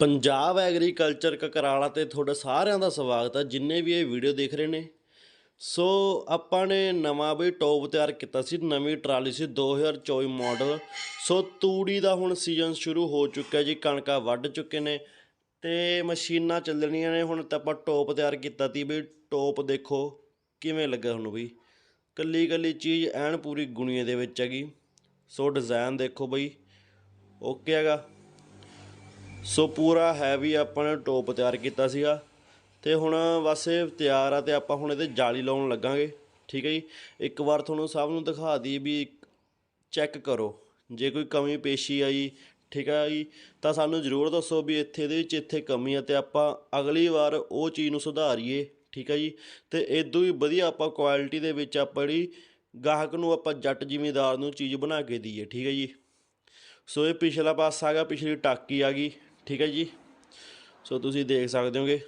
Punjab agriculture Kakrala ਤੇ ਤੁਹਾਡਾ ਸਾਰਿਆਂ ਦਾ ਸਵਾਗਤ ਹੈ, ਜਿੰਨੇ ਵੀ ਇਹ ਵੀਡੀਓ ਦੇਖ ਰਹੇ ਨੇ। ਸੋ ਆਪਾਂ ਨੇ ਨਵਾਂ ਵੀ ਟੌਪ ਤਿਆਰ ਕੀਤਾ ਸੀ, ਨਵੀਂ ਟਰਾਲੀ ਸੀ 2024 ਮਾਡਲ ਸੋ ਤੂੜੀ ਦਾ ਹੁਣ ਸੀਜ਼ਨ ਸ਼ੁਰੂ ਹੋ ਚੁੱਕਿਆ ਜੀ, ਕਣਕਾਂ ਵੱਢ ਚੁੱਕੇ ਨੇ ਤੇ ਮਸ਼ੀਨਾਂ ਚੱਲਣੀਆਂ ਨੇ। ਹੁਣ ਤਾਂ ਆਪਾਂ ਟੌਪ ਤਿਆਰ ਕੀਤਾ ਤੀ ਵੀ, ਟੌਪ ਦੇਖੋ ਕਿਵੇਂ ਲੱਗਾ ਤੁਹਾਨੂੰ ਵੀ। ਕੱਲੀ ਕੱਲੀ ਚੀਜ਼ ਐਨ ਪੂਰੀ ਗੁਣੀਏ ਦੇ ਵਿੱਚ ਹੈਗੀ। ਸੋ ਡਿਜ਼ਾਈਨ ਦੇਖੋ ਬਈ ਓਕੇ ਹੈਗਾ। ਸੋ ਪੂਰਾ ਹੈਵੀ ਆਪਾਂ ਨੇ ਟੋਪ ਤਿਆਰ ਕੀਤਾ ਸੀਗਾ। ਤੇ ਹੁਣ ਬਸ ਇਹ ਤਿਆਰ ਆ ਤੇ ਆਪਾਂ ਹੁਣ ਇਹਦੇ ਜਾਲੀ ਲਾਉਣ ਲੱਗਾਂਗੇ, ਠੀਕ ਹੈ ਜੀ? ਇੱਕ ਵਾਰ ਤੁਹਾਨੂੰ ਸਭ ਨੂੰ ਦਿਖਾ ਦਈਏ ਵੀ ਚੈੱਕ ਕਰੋ, ਜੇ ਕੋਈ ਕਮੀ ਪੇਸ਼ੀ ਆਈ ਠੀਕ ਹੈ ਜੀ? ਤਾਂ ਸਾਨੂੰ ਜ਼ਰੂਰ ਦੱਸੋ ਵੀ ਇੱਥੇ ਦੇ ਵਿੱਚ ਇੱਥੇ ਕਮੀ ਆ ਤੇ ਆਪਾਂ ਅਗਲੀ ਵਾਰ ਉਹ ਚੀਜ਼ ਨੂੰ ਸੁਧਾਰੀਏ, ਠੀਕ ਹੈ ਜੀ? ਤੇ ਇਦੋਂ ਹੀ ਵਧੀਆ ਆਪਾਂ ਕੁਆਲਿਟੀ ਦੇ ਵਿੱਚ ਆਪਾਂ ਜਿਹੜੀ ਗਾਹਕ ਨੂੰ ਆਪਾਂ ਜੱਟ ਜ਼ਿਮੀਦਾਰ ਨੂੰ ਚੀਜ਼ ਬਣਾ ਕੇ ਦਈਏ, ਠੀਕ ਹੈ ਜੀ? ਸੋ ਇਹ ਪਿਛਲਾ ਪਾਸਾ ਆ ਗਿਆ ਪਿਛਲੀ ਟਾਕੀ ਆ ਗਈ। ਠੀਕ ਹੈ ਜੀ? ਸੋ ਤੁਸੀਂ ਦੇਖ ਸਕਦੇ ਹੋਗੇ।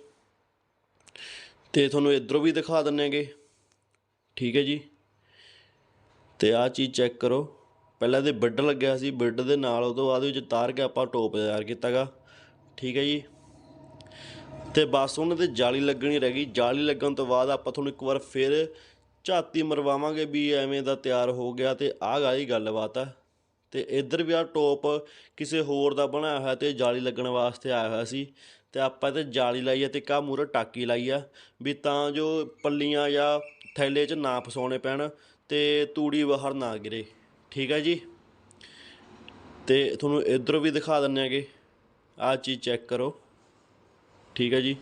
ਤੇ ਤੁਹਾਨੂੰ ਇਧਰੋਂ ਵੀ ਦਿਖਾ ਦਿੰਨੇ ਹੈਗੇ। ਠੀਕ ਹੈ ਜੀ? ਤੇ ਆਹ ਚੀਜ਼ ਚੈੱਕ ਕਰੋ। ਪਹਿਲਾਂ ਤੇ ਬਿੱਡ ਲੱਗਿਆ ਸੀ। ਬਿੱਡ ਦੇ ਨਾਲ ਉਹ ਤੋਂ ਬਾਅਦ ਵਿੱਚ ਤਾਰ ਕੇ ਆਪਾਂ ਟੋਪ ਤਿਆਰ ਕੀਤਾਗਾ। ਠੀਕ ਹੈ ਜੀ? ਤੇ ਬਸ ਉਹਨਾਂ ਤੇ ਜਾਲੀ ਲੱਗਣੀ ਰਹਿ ਗਈ। ਜਾਲੀ ਲੱਗਣ ਤੋਂ ਬਾਅਦ ਆਪਾਂ ਤੁਹਾਨੂੰ ਇੱਕ ਵਾਰ ਫਿਰ ਝਾਤੀ ਮਰਵਾਵਾਂਗੇ ਵੀ ਐਵੇਂ ਦਾ ਤਿਆਰ ਹੋ ਗਿਆ ਤੇ ਆਹ ਗਾਈ ਗੱਲਬਾਤ ਆ। ਤੇ ਇੱਧਰ ਵੀ ਆ ਟੋਪ ਕਿਸੇ ਹੋਰ ਦਾ ਬਣਾਇਆ ਹੋਇਆ ਤੇ ਜਾਲੀ ਲੱਗਣ ਵਾਸਤੇ ਆਇਆ ਹੋਇਆ ਸੀ। ਤੇ ਆਪਾਂ ਤੇ ਜਾਲੀ ਲਾਈ ਆ ਤੇ ਕਾ ਮੂਰੇ ਟਾਕੀ ਲਾਈ ਆ ਵੀ ਤਾਂ ਜੋ ਪੱਲੀਆਂ ਜਾਂ ਥੈਲੇ 'ਚ ਨਾ ਫਸਾਉਣੇ ਪੈਣ ਤੇ ਤੂੜੀ ਬਾਹਰ ਨਾ ਗਿਰੇ। ਠੀਕ ਹੈ ਜੀ? ਤੇ ਤੁਹਾਨੂੰ ਇੱਧਰੋਂ ਵੀ ਦਿਖਾ ਦਿੰਨੇ ਹੈਗੇ ਆਹ ਚੀਜ਼ ਚੈੱਕ ਕਰੋ। ਠੀਕ ਹੈ ਜੀ?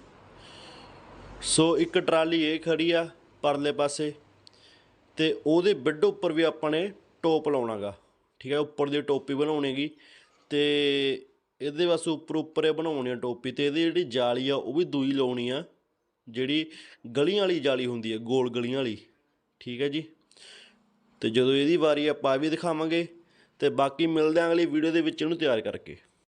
ਸੋ ਇੱਕ ਟਰਾਲੀ ਇਹ ਖੜੀ ਆ ਪਰਲੇ ਪਾਸੇ ਤੇ ਉਹਦੇ ਬਿੱਡ ਉੱਪਰ ਵੀ ਆਪਾਂ ਨੇ ਟੋਪ ਲਾਉਣਾਗਾ। ਠੀਕ ਹੈ, ਉੱਪਰ ਦੀ ਟੋਪੀ ਬਣਾਉਣੀਗੀ ਤੇ ਇਹਦੇ ਬਸ ਉੱਪਰ ਉੱਪਰ ਇਹ ਬਣਾਉਣੀ ਆ ਟੋਪੀ ਤੇ ਇਹਦੀ ਜਿਹੜੀ ਜਾਲੀ ਆ ਉਹ ਵੀ ਦੂਈ ਲਾਉਣੀ ਆ, ਜਿਹੜੀ ਗਲੀਆਂ ਵਾਲੀ ਜਾਲੀ ਹੁੰਦੀ ਹੈ ਗੋਲ ਗਲੀਆਂ ਵਾਲੀ, ਠੀਕ ਹੈ ਜੀ। ਤੇ ਜਦੋਂ ਇਹਦੀ ਵਾਰੀ ਆਪਾਂ ਇਹ ਵੀ ਦਿਖਾਵਾਂਗੇ ਤੇ ਬਾਕੀ ਮਿਲਦੇ ਆਂ ਅਗਲੀ ਵੀਡੀਓ ਦੇ ਵਿੱਚ ਇਹਨੂੰ ਤਿਆਰ ਕਰਕੇ।